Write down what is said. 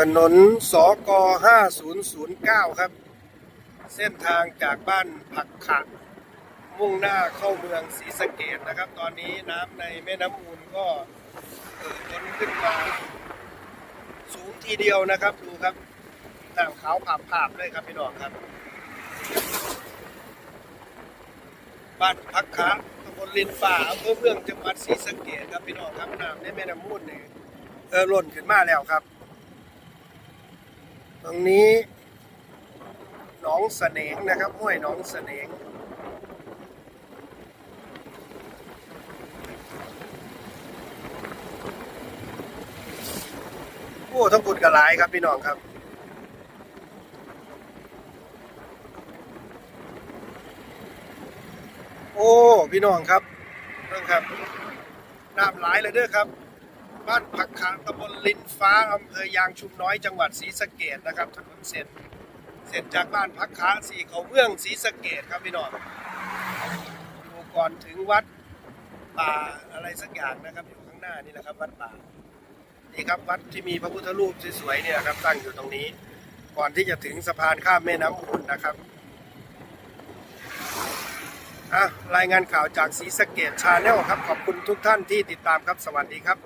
ถนนสก5009 ครับ เส้นทางจากบ้านผักขะมุ่งหน้าเข้าเมืองศรีสะเกดนะครับ ตอนนี้น้ำในแม่น้ำมูลก็เอ่อล้นขึ้นมาสูงทีเดียวนะครับดูครับน้ำขาวผาบผาบเลยครับพี่น้องครับ บ้านพักขาตำบลลินป่าอำเภอเมืองจังหวัดศรีสะเกดครับพี่น้องครับน้ำในแม่น้ำมูลเนี่ยเออล้นขึ้นมาแล้วครับ ตรงนี้หนองเสนงนะครับห้วยหนองเสนงโอ้ทั้งบุญกับหลายครับพี่น้องครับโอ้ พี่น้องครับเรื่องครับน้ำหลายเลยเด้อครับ บ้านผักขางตำบลลินฟ้าอำเภอยางชุมน้อยจังหวัดศรีสะเกดนะครับถนนเส้นเส้นจากบ้านพักขาสี่เขาเมืองศรีสะเกดครับพี่น้องอยู่ก่อนถึงวัดป่าอะไรสักอย่างนะครับอยู่ข้างหน้านี่แหละครับ วัดป่านี่ครับวัดที่มีพระพุทธรูปสวยๆเนี่ยครับตั้งอยู่ตรงนี้ ก่อนที่จะถึงสะพานข้ามแม่น้ำมูลนะครับอะรายงานข่าวจากศรีสะเกดชาแนลครับ ขอบคุณทุกท่านที่ติดตามครับสวัสดีครับ